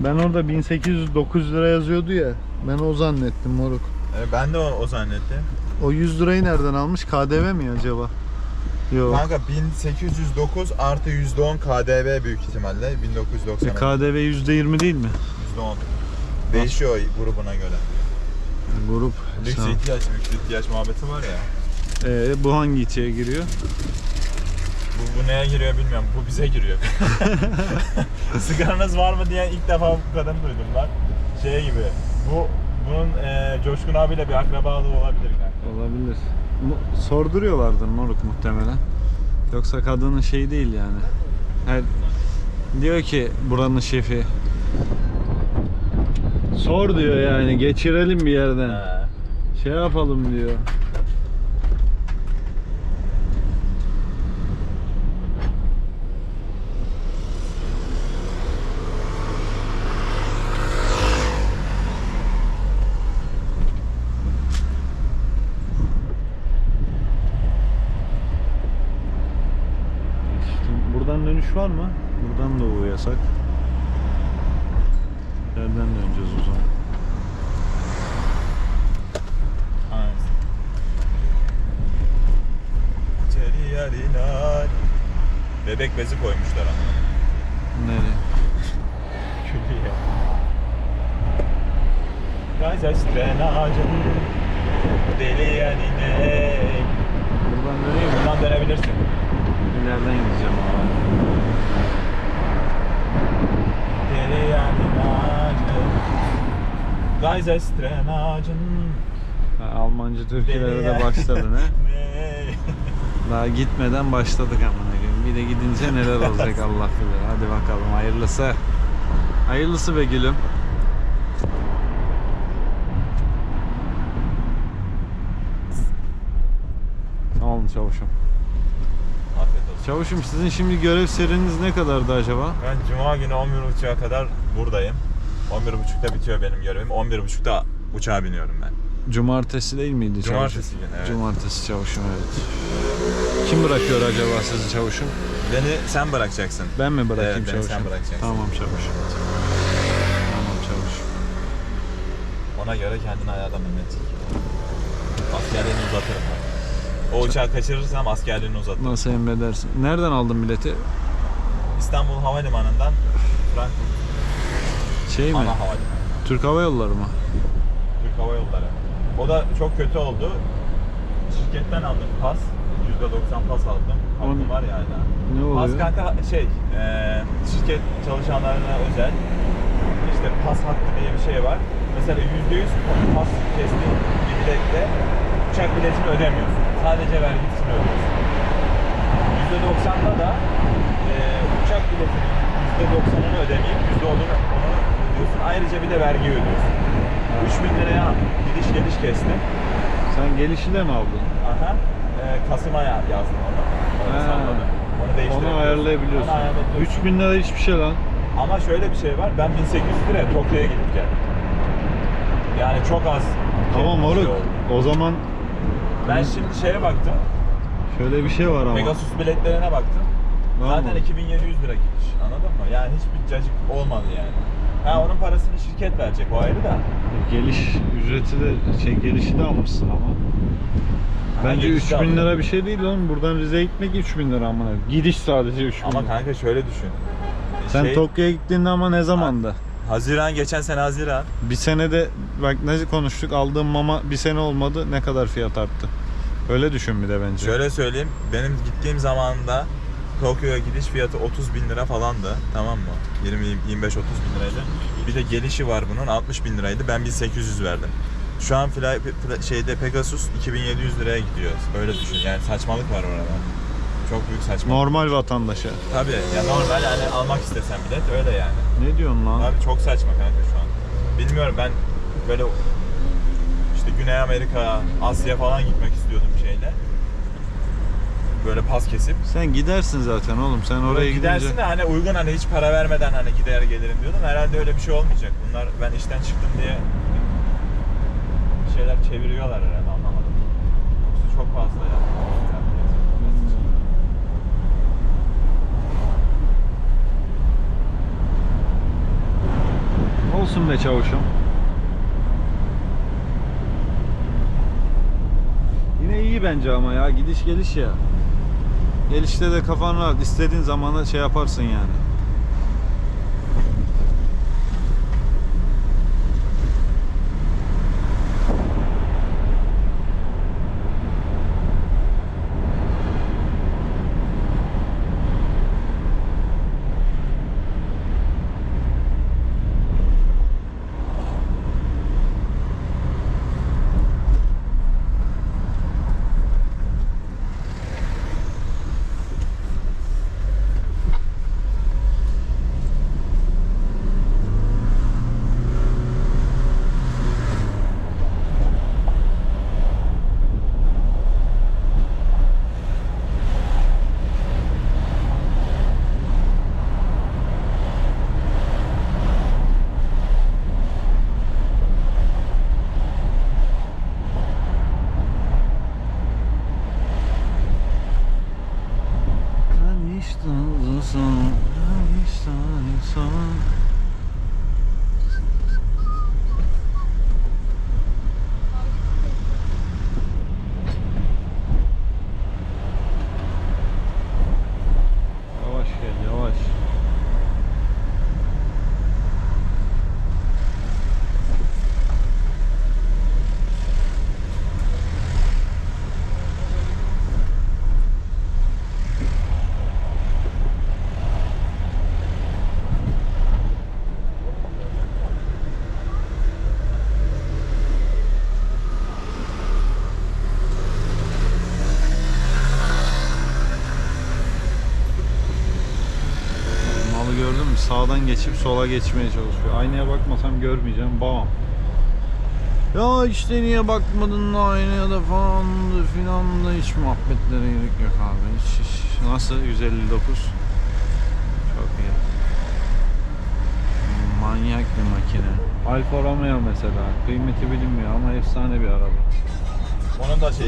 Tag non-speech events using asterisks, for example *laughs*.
Ben orada 1800-900 lira yazıyordu ya. Ben o zannettim moruk. E, ben de o, o zannettim. O 100 lirayı nereden almış? KDV mi acaba? Yok. Kanka 1809 artı %10 KDV büyük ihtimalle 1990. E, KDV %20 değil mi? %10. Değişiyor grubuna göre. Grup. Lüks ihtiyaç, lüks ihtiyaç muhabbeti var ya. Ee, bu hangi içeye giriyor? Bu, bu neye giriyor bilmiyorum. Bu bize giriyor. *laughs* Sigaranız var mı diye ilk defa bu kadın duydum ben. Şey gibi. Bu bunun e, Coşkun abiyle bir akrabalığı olabilir kanka. Olabilir. Mu- Sorduruyorlardır moruk muhtemelen. Yoksa kadının şey değil yani. Her diyor ki buranın şefi. Sor diyor yani geçirelim bir yerden. He. Şey yapalım diyor. İşte dönüş var mı? Buradan da bu yasak. Nereden döneceğiz o zaman? Bebek bezi koymuşlar ama. Nereye? Külliye. Gaza strenacım. Deli yanine. Buradan döneyim? Buradan dönebilirsin. İleriden gideceğim abi. Deli yarinacım. Strenacım. Ha, Almanca türkülere de başladın ha. Ne? Daha gitmeden başladık amına koyayım. Bir de gidince neler olacak Allah bilir. Hadi bakalım hayırlısı. Hayırlısı be gülüm. Sağ olun çavuşum. Afiyet olsun. Çavuşum sizin şimdi görev seriniz ne kadardı acaba? Ben cuma günü 11.30'a kadar buradayım. 11.30'da bitiyor benim görevim. 11.30'da uçağa biniyorum ben. Cumartesi değil miydi çavuşum? Cumartesi günü evet. Cumartesi çavuşum evet. Kim bırakıyor acaba sizi çavuşum? Beni sen bırakacaksın. Ben mi bırakayım Evet, çavuşum? sen bırakacaksın. Tamam çavuşum. Tamam çavuşum. Ona göre kendini ayarla Mehmet. Askerliğini uzatırım ben. O uçağı kaçırırsam askerliğini uzatırım. Nasıl emredersin? Nereden aldın bileti? İstanbul Havalimanı'ndan Frankfurt Şey mi? ana havalimanı. Türk Hava Yolları mı? Türk Hava Yolları. O da çok kötü oldu. Şirketten aldım pas. %90 pas aldım. Hakkım var ya hala. Ne oluyor? Pas kanka şey, e, şirket çalışanlarına özel işte pas hakkı diye bir şey var. Mesela %100 pas kestiğin bir biletle uçak biletini ödemiyorsun. Sadece vergisini ödüyorsun. %90'da da e, uçak biletinin %90'ını ödemeyip %10'unu onu ödüyorsun. Ayrıca bir de vergi ödüyorsun. 3000 liraya gidiş geliş kestim. Sen gelişi de mi aldın? Aha. E, Kasım'a ya- yazdım onu. Onu salladım. Onu Onu değiştirebiliyorsun. ayarlayabiliyorsun. Onu ayarlayabiliyorsun. 3000 lira hiçbir şey lan. Ama şöyle bir şey var. Ben 1800 liraya Tokyo'ya gidip geldim. Yani çok az. Tamam şey moruk. oldu. O zaman Ben şimdi şeye baktım. şöyle bir şey var ama. Pegasus biletlerine baktım. Zaten mı? 2700 lira gidiş. Anladın mı? Yani hiçbir cacık olmadı yani. Ha onun parasını şirket verecek o ayrı da. Geliş ücreti de şey gelişi de almışsın ama. Bence gelişi de 3000 aldım. lira bir şey değil oğlum. Buradan Rize'ye gitmek 3000 lira amına. Gidiş sadece 3000 Ama lira. kanka şöyle düşün. Sen Şey, Tokyo'ya gittiğinde ama ne zamanda? Haziran geçen sene Haziran. Bir senede bak ne konuştuk aldığım mama bir sene olmadı ne kadar fiyat arttı. Öyle düşün bir de bence. Şöyle söyleyeyim. Benim gittiğim zamanda Tokyo'ya gidiş fiyatı 30 bin lira falandı. Tamam mı? 20-25-30 bin liraydı. Bir de gelişi var bunun 60 bin liraydı. Ben 1800 verdim. Şu an fly, şeyde Pegasus 2700 liraya gidiyor. Öyle düşün. Yani saçmalık var orada. Çok büyük saçmalık. Normal vatandaşa. Tabii ya normal yani almak istesen bilet öyle yani. Ne diyorsun lan? Abi çok saçma kanka şu an. Bilmiyorum ben böyle işte Güney Amerika, Asya falan gitmek istiyordum şeyle. Böyle pas kesip. Sen gidersin zaten oğlum. Sen oraya gidersin gidince de hani uygun hani hiç para vermeden hani gider gelirim diyordum. Herhalde öyle bir şey olmayacak. Bunlar ben işten çıktım diye bir şeyler çeviriyorlar herhalde anlamadım. Yoksa çok fazla ya. Olsun be çavuşum. Yine iyi bence ama ya gidiş geliş ya. Gelişte de kafan rahat. istediğin zamana şey yaparsın yani. 算一。Sağdan geçip sola geçmeye çalışıyor. Aynaya bakmasam görmeyeceğim. Bam. Ya işte niye bakmadın da aynaya da falan filan da hiç muhabbetlere gerek yok abi. Hiç, hiç. Nasıl 159? Çok iyi. Manyak bir makine. Alfa Romeo mesela. Kıymeti bilinmiyor ama efsane bir araba. Onun da şey